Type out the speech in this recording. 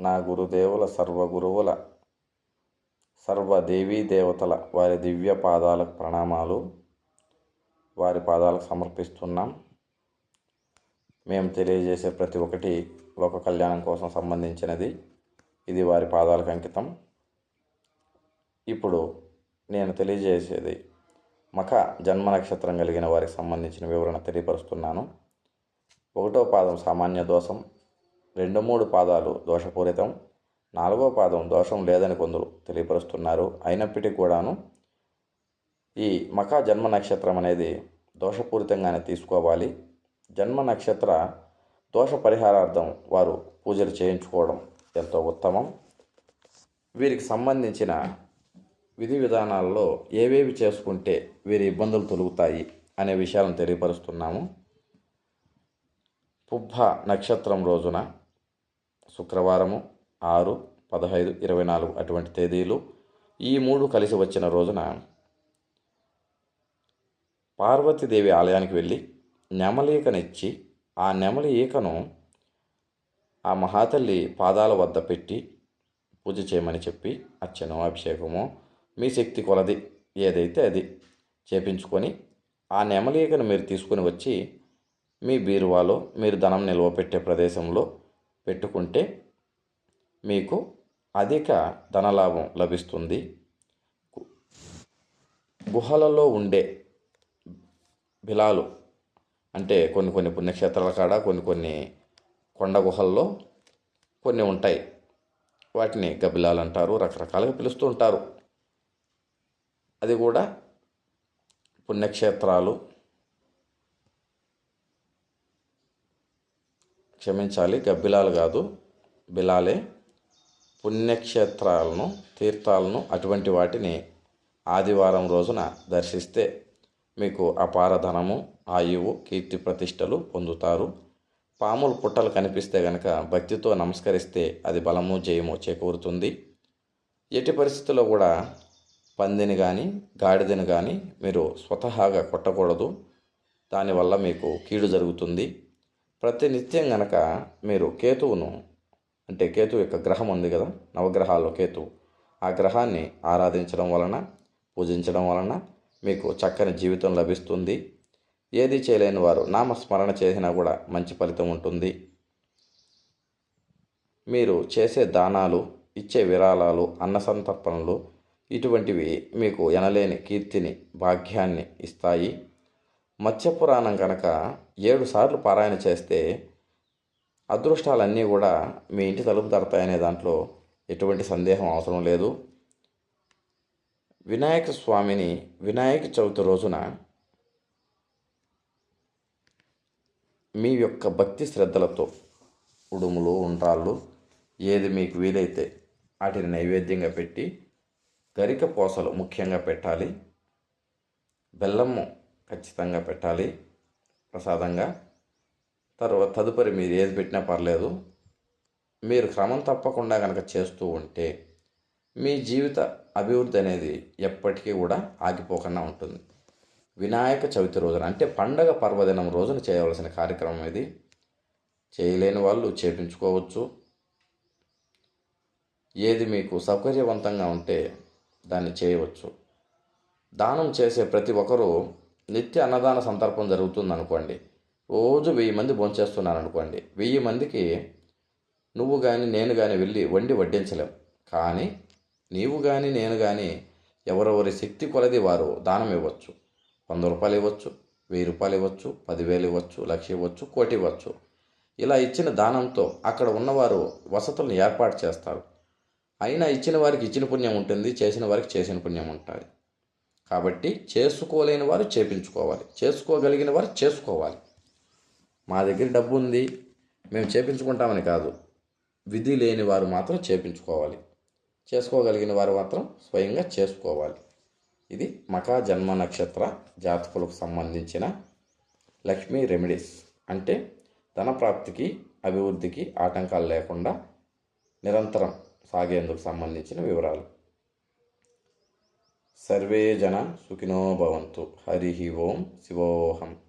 నా గురుదేవుల సర్వగురువుల సర్వదేవీ దేవతల వారి దివ్య పాదాలకు ప్రణామాలు. వారి పాదాలకు సమర్పిస్తున్నాం. మేము తెలియజేసే ప్రతి ఒక్కటి లోక కళ్యాణం కోసం సంబంధించినది. ఇది వారి పాదాలకు అంకితం. ఇప్పుడు నేను తెలియజేసేది మఖ జన్మ నక్షత్రం కలిగిన వారికి సంబంధించిన వివరణ తెలియపరుస్తున్నాను. ఒకటో పాదం సామాన్య దోషం. రెండు మూడు పాదాలు దోషపూరితం నాలుగో పాదం దోషం లేదని కొందరు తెలియపరుస్తున్నారు. అయినప్పటికీ కూడాను ఈ మకా జన్మ నక్షత్రం అనేది దోషపూరితంగానే తీసుకోవాలి. జన్మ నక్షత్ర దోష పరిహారార్థం వారు పూజలు చేయించుకోవడం ఎంతో ఉత్తమం. వీరికి సంబంధించిన విధి విధానాల్లో ఏవేవి చేసుకుంటే వీరి ఇబ్బందులు తొలుగుతాయి అనే విషయాలను తెలియపరుస్తున్నాము. పుబ్బ నక్షత్రం రోజున శుక్రవారము ఆరు పదహైదు ఇరవై నాలుగు అటువంటి తేదీలు ఈ మూడు కలిసి వచ్చిన రోజున పార్వతీదేవి ఆలయానికి వెళ్ళి నెమలీకనిచ్చి ఆ నెమలి ఈకను ఆ మహాతల్లి పాదాల వద్ద పెట్టి పూజ చేయమని చెప్పి అర్చనో అభిషేకమో మీ శక్తి కొలది ఏదైతే అది చేపించుకొని ఆ నెమలీకను మీరు తీసుకుని వచ్చి మీ బీరువాలో మీరు ధనం నిల్వ పెట్టే ప్రదేశంలో పెట్టుకుంటే మీకు అధిక ధనలాభం లభిస్తుంది. గుహలలో ఉండే బిలాలు అంటే కొన్ని కొన్ని పుణ్యక్షేత్రాల కాడ కొన్ని కొన్ని కొండ గుహల్లో కొన్ని ఉంటాయి. వాటిని గబిలాలు అంటారు రకరకాలుగా పిలుస్తూ ఉంటారు. అది కూడా పుణ్యక్షేత్రాలు క్షమించాలి. గబ్బిలాలు కాదు. బిలాలే పుణ్యక్షేత్రాలను తీర్థాలను అటువంటి వాటిని ఆదివారం రోజున దర్శిస్తే మీకు అపార ధనము ఆయువు కీర్తి ప్రతిష్టలు పొందుతారు. పాములు పుట్టలు కనిపిస్తే గనక భక్తితో నమస్కరిస్తే అది బలము జయము చేకూరుతుంది. ఎట్టి పరిస్థితుల్లో కూడా పందిని కానీ గాడిదని కానీ మీరు స్వతహాగా కొట్టకూడదు. దానివల్ల మీకు కీడు జరుగుతుంది. ప్రతినిత్యం గనక మీరు కేతువును అంటే కేతు యొక్క గ్రహం ఉంది కదా నవగ్రహాల్లో కేతు ఆ గ్రహాన్ని ఆరాధించడం వలన పూజించడం వలన మీకు చక్కని జీవితం లభిస్తుంది. ఏది చేయలేని వారు నామస్మరణ చేసినా కూడా మంచి ఫలితం ఉంటుంది. మీరు చేసే దానాలు ఇచ్చే విరాళాలు అన్న సంతర్పణలు ఇటువంటివి మీకు ఎనలేని కీర్తిని భాగ్యాన్ని ఇస్తాయి. మత్స్యపురాణం కనుక ఏడు సార్లు పారాయణ చేస్తే అదృష్టాలన్నీ కూడా మీ ఇంటి తలుపు తడతాయనే దాంట్లో ఎటువంటి సందేహం అవసరం లేదు. వినాయక స్వామిని వినాయక చవితి రోజున మీ యొక్క భక్తి శ్రద్ధలతో ఉడుములు ఉండ్రాళ్ళు ఏది మీకు వీలైతే వాటిని నైవేద్యంగా పెట్టి గరిక పూసలు ముఖ్యంగా పెట్టాలి. బెల్లము ఖచ్చితంగా పెట్టాలి ప్రసాదంగా. తర్వాత తదుపరి మీరు ఏది పెట్టినా పర్లేదు. మీరు క్రమం తప్పకుండా కనుక చేస్తూ ఉంటే మీ జీవిత అభివృద్ధి అనేది ఎప్పటికీ కూడా ఆగిపోకుండా ఉంటుంది. వినాయక చవితి రోజున అంటే పండగ పర్వదినం రోజున చేయవలసిన కార్యక్రమం ఇది. చేయలేని వాళ్ళు చేపించుకోవచ్చు. ఏది మీకు సౌకర్యవంతంగా ఉంటే దాన్ని చేయవచ్చు. దానం చేసే ప్రతి ఒక్కరూ నిత్య అన్నదాన సందర్భం జరుగుతుంది అనుకోండి రోజు వెయ్యి మంది భోంచేస్తున్నారు అనుకోండి వెయ్యి మందికి నువ్వు కానీ నేను కానీ వెళ్ళి వండి వడ్డించలేం. కానీ నీవు కానీ నేను కానీ ఎవరెవరి శక్తి కొలది వారు దానం ఇవ్వచ్చు. వంద రూపాయలు ఇవ్వచ్చు వెయ్యి రూపాయలు ఇవ్వచ్చు పదివేలు ఇవ్వచ్చు లక్ష ఇవ్వచ్చు కోటి ఇవ్వచ్చు. ఇలా ఇచ్చిన దానంతో అక్కడ ఉన్నవారు వసతులను ఏర్పాటు చేస్తారు. అయినా ఇచ్చిన వారికి ఇచ్చిన పుణ్యం ఉంటుంది చేసిన వారికి చేసిన పుణ్యం ఉంటుంది. కాబట్టి చేసుకోలేని వారు చేపించుకోవాలి. చేసుకోగలిగిన వారు చేసుకోవాలి. మా దగ్గర డబ్బు ఉంది. మేము చేపించుకుంటామని కాదు. విధి లేని వారు మాత్రం చేపించుకోవాలి. చేసుకోగలిగిన వారు మాత్రం స్వయంగా చేసుకోవాలి. ఇది మకా జన్మ నక్షత్ర జాతకులకు సంబంధించిన లక్ష్మీ రెమెడీస్. అంటే ధన ప్రాప్తికి అభివృద్ధికి ఆటంకాలు లేకుండా నిరంతరం సాగేందుకు సంబంధించిన వివరాలు. సర్వే జన సుఖినో భవంతు. హరి ఓం శివోహం.